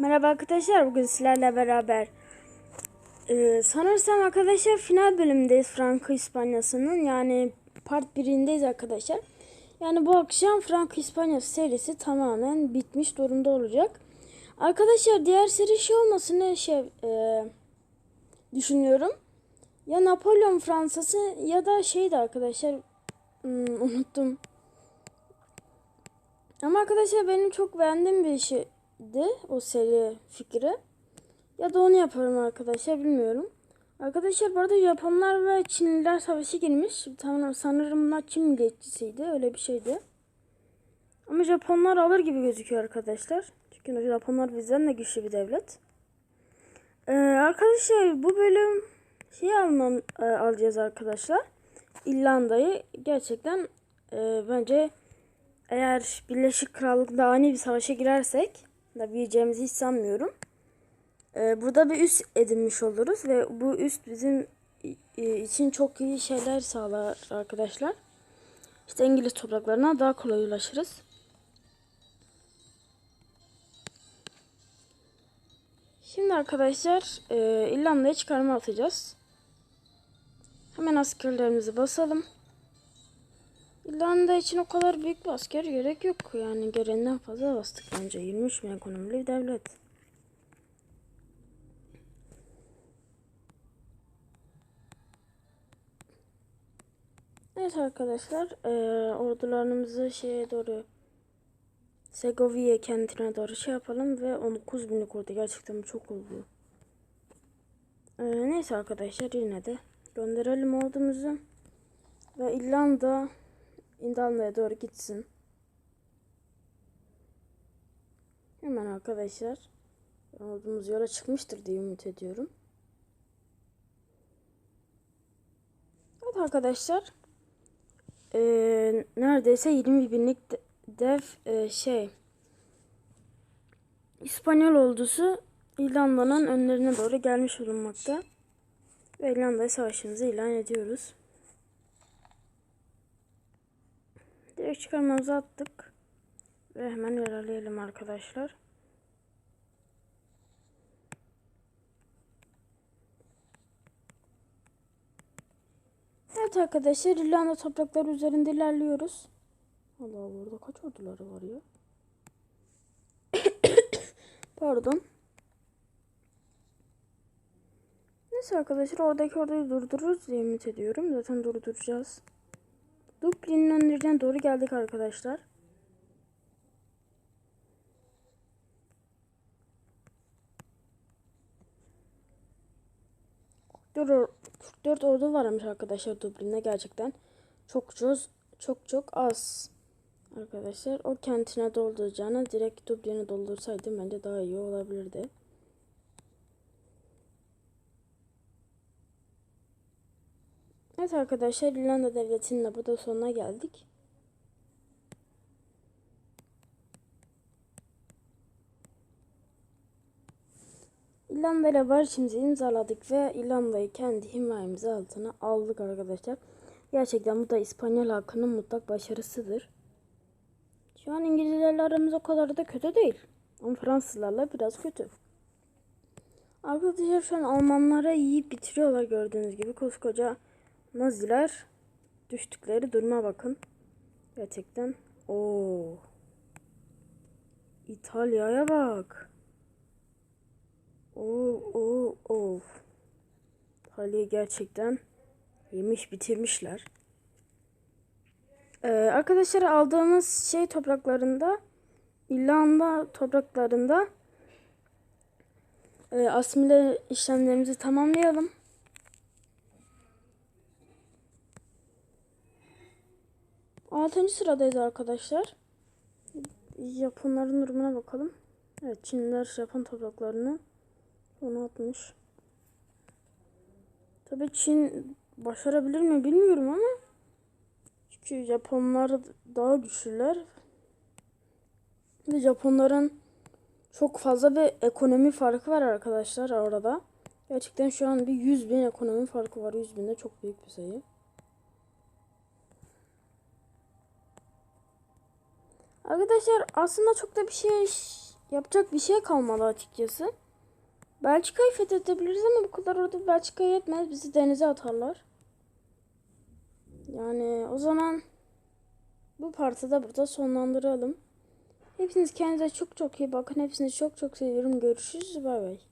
Merhaba arkadaşlar bugün sizlerle beraber Ee, sanırsam arkadaşlar final bölümündeyiz Franco İspanyası'nın yani part 1'indeyiz arkadaşlar. Yani bu akşam Franco İspanyası serisi tamamen bitmiş durumda olacak. Arkadaşlar diğer seri şey olmasını şey e, düşünüyorum. Ya Napolyon Fransası ya da şeydi arkadaşlar hmm, unuttum. Ama arkadaşlar benim çok beğendiğim bir şeydi o seri fikri. Ya da onu yaparım arkadaşlar bilmiyorum. Arkadaşlar bu arada Japonlar ve Çinliler savaşı girmiş. Tamam sanırım bunlar Çin milliyetçisiydi. Öyle bir şeydi. Ama Japonlar alır gibi gözüküyor arkadaşlar. Çünkü Japonlar bizden de güçlü bir devlet. Ee, arkadaşlar bu bölüm şey almam, e, alacağız arkadaşlar. İrlanda'yı gerçekten e, bence eğer Birleşik Krallık'la ani bir savaşa girersek da gireceğimizi hiç sanmıyorum. Ee, burada bir üst edinmiş oluruz ve bu üst bizim e, için çok iyi şeyler sağlar arkadaşlar. İşte İngiliz topraklarına daha kolay ulaşırız. Şimdi arkadaşlar e, İrlanda'ya çıkarma atacağız. Hemen askerlerimizi basalım. İrlanda için o kadar büyük bir asker gerek yok. Yani gereğinden fazla bastık bence. 23 bin ekonomili bir devlet. Evet arkadaşlar. E, ordularımızı şeye doğru Segovia kentine doğru şey yapalım ve 19 binlik ordu. Gerçekten çok oldu. E, neyse arkadaşlar yine de gönderelim ordumuzu. Ve İrlanda İrlanda'ya doğru gitsin. Hemen arkadaşlar. Ordumuz yola çıkmıştır diye ümit ediyorum. Evet arkadaşlar. Ee, neredeyse 20 binlik de- dev e, şey İspanyol ordusu İrlanda'nın önlerine doğru gelmiş bulunmakta. Ve İrlanda'ya savaşımızı ilan ediyoruz. Direkt çıkarmamızı attık. Ve hemen ilerleyelim arkadaşlar. Evet arkadaşlar İrlanda toprakları üzerinde ilerliyoruz. Allah orada kaç orduları var ya? Pardon. Neyse arkadaşlar oradaki orduyu durdururuz diye ümit ediyorum. Zaten durduracağız. Dublin'in önlerine doğru geldik arkadaşlar. Dört, 44 ordu varmış arkadaşlar Dublin'de gerçekten. Çok çok çok çok az. Arkadaşlar o kentine dolduracağına direkt Dublin'e doldursaydım bence daha iyi olabilirdi. Evet arkadaşlar İrlanda Devleti'nin de burada sonuna geldik. İrlanda ile barışımızı imzaladık ve İrlanda'yı kendi himayemiz altına aldık arkadaşlar. Gerçekten bu da İspanyol halkının mutlak başarısıdır. Şu an İngilizlerle aramız o kadar da kötü değil. Ama Fransızlarla biraz kötü. Arkadaşlar şu an Almanlara yiyip bitiriyorlar gördüğünüz gibi. Koskoca Naziler düştükleri duruma bakın. Gerçekten. Oo. İtalya'ya bak. Oo, oo, oo. İtalya'yı gerçekten yemiş bitirmişler. Ee, arkadaşlar aldığımız şey topraklarında İrlanda topraklarında e, asimile işlemlerimizi tamamlayalım. Altıncı sıradayız arkadaşlar. Japonların durumuna bakalım. Evet Çinliler Japon topraklarını onu atmış. Tabii Çin başarabilir mi bilmiyorum ama çünkü Japonlar daha güçlüler. Ve Japonların çok fazla bir ekonomi farkı var arkadaşlar orada. Gerçekten şu an bir 100 bin ekonomi farkı var. 100 bin de çok büyük bir sayı. Arkadaşlar aslında çok da bir şey yapacak bir şey kalmadı açıkçası. Belçika'yı fethedebiliriz ama bu kadar orada Belçika'ya yetmez. Bizi denize atarlar. Yani o zaman bu partı da burada sonlandıralım. Hepiniz kendinize çok çok iyi bakın. Hepinizi çok çok seviyorum. Görüşürüz. Bay bay.